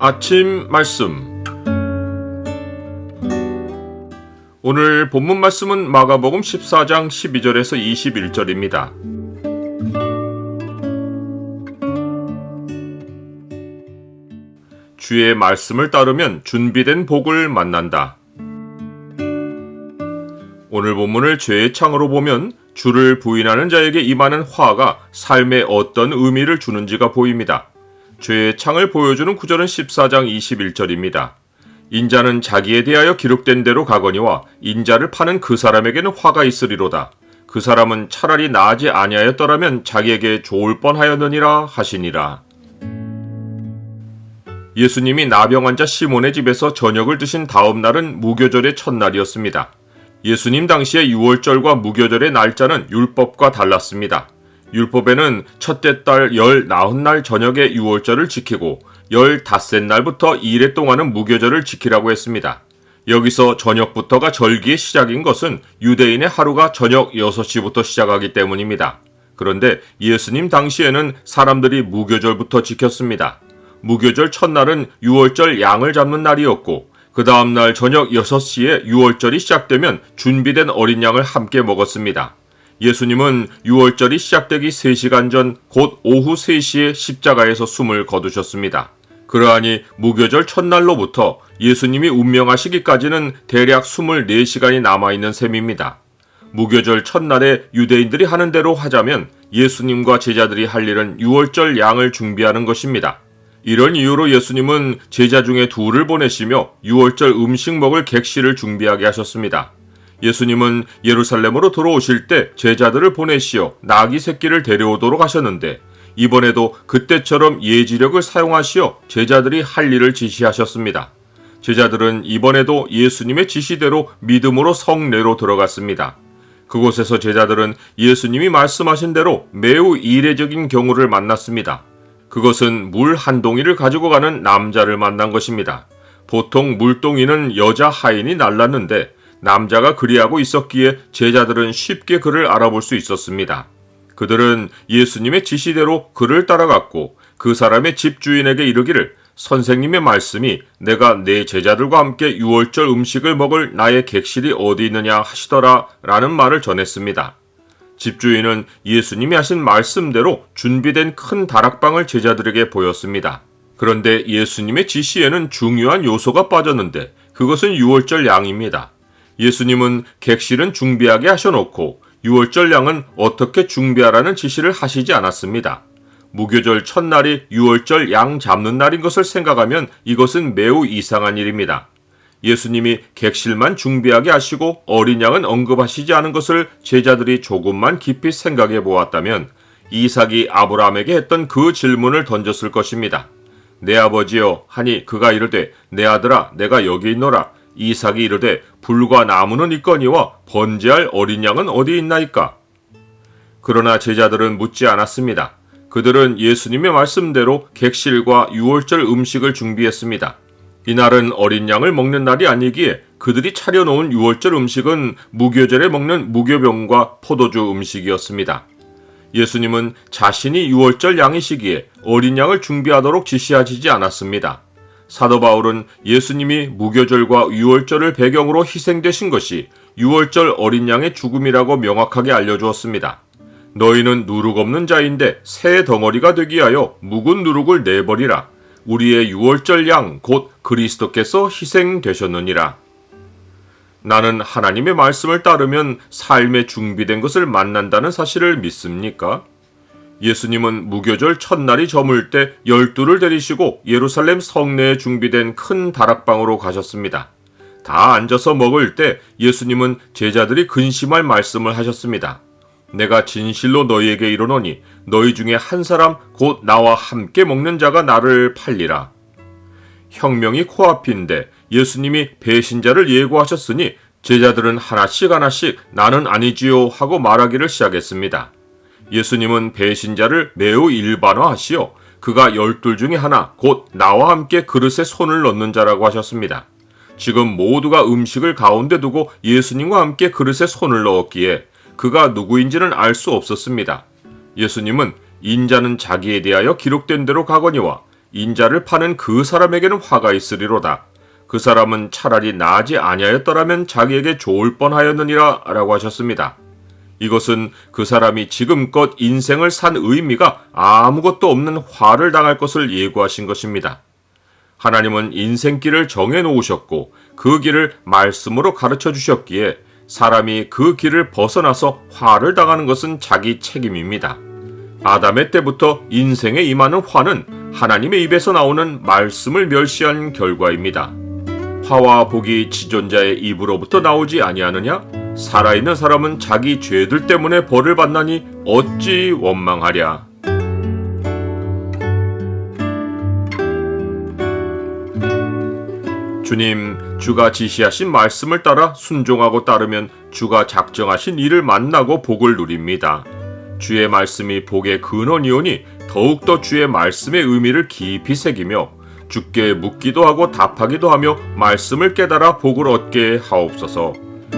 아침 말씀 오늘 본문 말씀은 마가복음 14장 12절에서 21절입니다. 주의 말씀을 따르면 준비된 복을 만난다. 오늘 본문을 죄의 창으로 보면 주를 부인하는 자에게 임하는 화가 삶에 어떤 의미를 주는지가 보입니다. 죄의 창을 보여주는 구절은 14장 21절입니다. 인자는 자기에 대하여 기록된 대로 가거니와 인자를 파는 그 사람에게는 화가 있으리로다. 그 사람은 차라리 나아지 아니하였더라면 자기에게 좋을 뻔하였느니라 하시니라. 예수님이 나병 환자 시몬의 집에서 저녁을 드신 다음 날은 무교절의 첫날이었습니다. 예수님 당시의 6월절과 무교절의 날짜는 율법과 달랐습니다. 율법에는 첫째 달 열 나흔 날 저녁에 6월절을 지키고 열 닷새 날부터 2일 동안은 무교절을 지키라고 했습니다. 여기서 저녁부터가 절기의 시작인 것은 유대인의 하루가 저녁 6시부터 시작하기 때문입니다. 그런데 예수님 당시에는 사람들이 무교절부터 지켰습니다. 무교절 첫날은 6월절 양을 잡는 날이었고 그 다음날 저녁 6시에 6월절이 시작되면 준비된 어린 양을 함께 먹었습니다. 예수님은 6월절이 시작되기 3시간 전 곧 오후 3시에 십자가에서 숨을 거두셨습니다. 그러하니 무교절 첫날로부터 예수님이 운명하시기까지는 대략 24시간이 남아있는 셈입니다. 무교절 첫날에 유대인들이 하는 대로 하자면 예수님과 제자들이 할 일은 6월절 양을 준비하는 것입니다. 이런 이유로 예수님은 제자 중에 둘을 보내시며 6월절 음식 먹을 객실을 준비하게 하셨습니다. 예수님은 예루살렘으로 돌아오실 때 제자들을 보내시어 나귀 새끼를 데려오도록 하셨는데 이번에도 그때처럼 예지력을 사용하시어 제자들이 할 일을 지시하셨습니다. 제자들은 이번에도 예수님의 지시대로 믿음으로 성내로 들어갔습니다. 그곳에서 제자들은 예수님이 말씀하신 대로 매우 이례적인 경우를 만났습니다. 그것은 물 한 동이를 가지고 가는 남자를 만난 것입니다. 보통 물동이는 여자 하인이 날랐는데 남자가 그리하고 있었기에 제자들은 쉽게 그를 알아볼 수 있었습니다. 그들은 예수님의 지시대로 그를 따라갔고 그 사람의 집주인에게 이르기를 선생님의 말씀이 내가 내 제자들과 함께 유월절 음식을 먹을 나의 객실이 어디 있느냐 하시더라 라는 말을 전했습니다. 집주인은 예수님이 하신 말씀대로 준비된 큰 다락방을 제자들에게 보였습니다. 그런데 예수님의 지시에는 중요한 요소가 빠졌는데 그것은 유월절 양입니다. 예수님은 객실은 준비하게 하셔놓고 유월절 양은 어떻게 준비하라는 지시를 하시지 않았습니다. 무교절 첫날이 유월절 양 잡는 날인 것을 생각하면 이것은 매우 이상한 일입니다. 예수님이 객실만 준비하게 하시고 어린 양은 언급하시지 않은 것을 제자들이 조금만 깊이 생각해 보았다면 이삭이 아브라함에게 했던 그 질문을 던졌을 것입니다. 내 아버지여 하니 그가 이르되 내 아들아 내가 여기 있노라 이삭이 이르되 불과 나무는 있거니와 번제할 어린 양은 어디 있나이까 그러나 제자들은 묻지 않았습니다. 그들은 예수님의 말씀대로 객실과 유월절 음식을 준비했습니다. 이날은 어린 양을 먹는 날이 아니기에 그들이 차려놓은 유월절 음식은 무교절에 먹는 무교병과 포도주 음식이었습니다. 예수님은 자신이 유월절 양이시기에 어린 양을 준비하도록 지시하시지 않았습니다. 사도 바울은 예수님이 무교절과 유월절을 배경으로 희생되신 것이 유월절 어린 양의 죽음이라고 명확하게 알려주었습니다. 너희는 누룩 없는 자인데 새 덩어리가 되기 위하여 묵은 누룩을 내버리라. 우리의 유월절 양 곧 그리스도께서 희생되셨느니라. 나는 하나님의 말씀을 따르면 삶에 준비된 것을 만난다는 사실을 믿습니까? 예수님은 무교절 첫날이 저물 때 열두를 데리시고 예루살렘 성내에 준비된 큰 다락방으로 가셨습니다. 다 앉아서 먹을 때 예수님은 제자들이 근심할 말씀을 하셨습니다. 내가 진실로 너희에게 이르노니 너희 중에 한 사람 곧 나와 함께 먹는 자가 나를 팔리라. 혁명이 코앞인데 예수님이 배신자를 예고하셨으니 제자들은 하나씩 하나씩 나는 아니지요 하고 말하기를 시작했습니다. 예수님은 배신자를 매우 일반화하시어 그가 열둘 중에 하나 곧 나와 함께 그릇에 손을 넣는 자라고 하셨습니다. 지금 모두가 음식을 가운데 두고 예수님과 함께 그릇에 손을 넣었기에 그가 누구인지는 알 수 없었습니다. 예수님은 인자는 자기에 대하여 기록된 대로 가거니와 인자를 파는 그 사람에게는 화가 있으리로다. 그 사람은 차라리 나지 아니하였더라면 자기에게 좋을 뻔하였느니라 라고 하셨습니다. 이것은 그 사람이 지금껏 인생을 산 의미가 아무것도 없는 화를 당할 것을 예고하신 것입니다. 하나님은 인생길을 정해 놓으셨고 그 길을 말씀으로 가르쳐 주셨기에 사람이 그 길을 벗어나서 화를 당하는 것은 자기 책임입니다. 아담의 때부터 인생에 임하는 화는 하나님의 입에서 나오는 말씀을 멸시한 결과입니다. 화와 복이 지존자의 입으로부터 나오지 아니하느냐? 살아있는 사람은 자기 죄들 때문에 벌을 받나니 어찌 원망하랴. 주님, 주가 지시하신 말씀을 따라 순종하고 따르면 주가 작정하신 일을 만나고 복을 누립니다. 주의 말씀이 복의 근원이오니 더욱더 주의 말씀의 의미를 깊이 새기며 주께 묻기도 하고 답하기도 하며 말씀을 깨달아 복을 얻게 하옵소서.